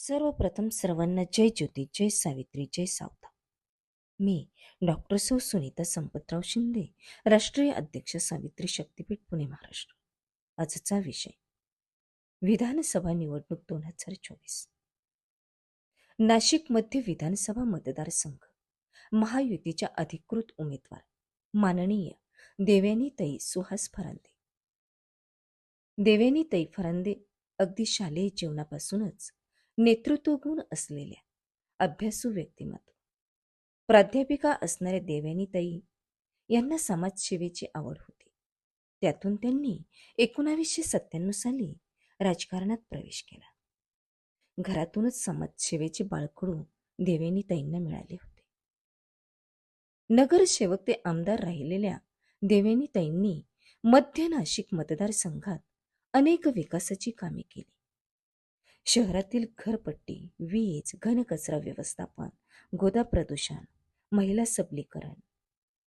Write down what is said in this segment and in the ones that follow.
सर्वप्रथम सर्वांना जय ज्योती जय सावित्री जय सावता. मी डॉक्टर सौ सुनीता संपतराव शिंदे राष्ट्रीय अध्यक्ष सावित्री शक्तीपीठ पुणे महाराष्ट्र. आजचा विषय. विधानसभा निवडणूक दोन हजार चोवीस. नाशिक मध्य विधानसभा मतदारसंघ. महायुतीच्या अधिकृत उमेदवार. माननीय देवेनीताई सुहास फरांदे. देवेनीताई फरांदे अगदी शालेय जीवनापासूनच नेतृत्व गुण असलेल्या अभ्यासू व्यक्तिमत्व. प्राध्यापिका असणाऱ्या देवयानीताई यांना समाजसेवेची आवड होती. त्यातून त्यांनी एकोणावीसशे सत्त्याण्णव साली राजकारणात प्रवेश केला. घरातूनच समाजसेवेचे बाळकडू देवेनीताईंना मिळाले होते. नगरसेवक ते आमदार राहिलेल्या देवेनीताईंनी मध्य नाशिक मतदारसंघात अनेक विकासाची कामे केली. शहरातील घरपट्टी वीज घनकचरा व्यवस्थापन गोदा प्रदूषण महिला सबलीकरण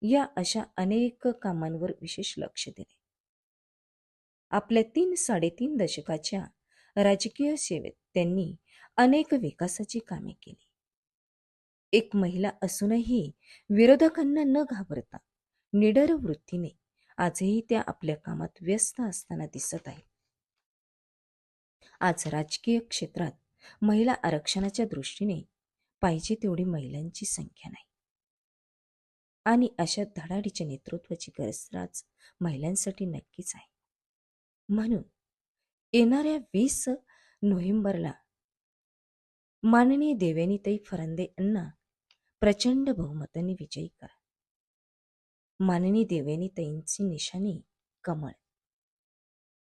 या अशा अनेक कामांवर विशेष लक्ष दिले आपल्या तीन साडेतीन दशकाच्या राजकीय सेवेत त्यांनी अनेक विकासाची कामे केली. एक महिला असूनही विरोधकांना न घाबरता निडर वृत्तीने आजही त्या आपल्या कामात व्यस्त असताना दिसत आहेत. आज राजकीय क्षेत्रात महिला आरक्षणाच्या दृष्टीने पाहिजे तेवढी महिलांची संख्या नाही. आणि अशा धडाडीच्या नेतृत्वाची गरज महिलांसाठी नक्कीच आहे. म्हणून येणाऱ्या वीस नोव्हेंबरला माननीय देवेनीताई फरंदे यांना प्रचंड बहुमताने विजयी करा. माननीय देवेनीताईंची निशाणी कमळ.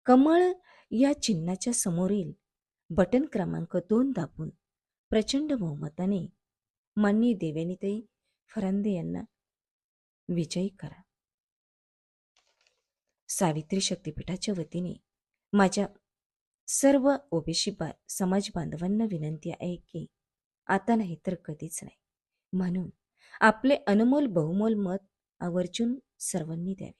कमळ या चिन्हाच्या समोरील बटन क्रमांक दोन दाबून प्रचंड बहुमताने माननीय देवेनीताई फरांदे यांना विजयी करा. सावित्री शक्तीपीठाच्या वतीने माझ्या सर्व ओबीसी बा समाज बांधवांना विनंती आहे की आता नाही तर कधीच नाही. म्हणून आपले अनमोल बहुमोल मत आवर्जून सर्वांनी द्यावे.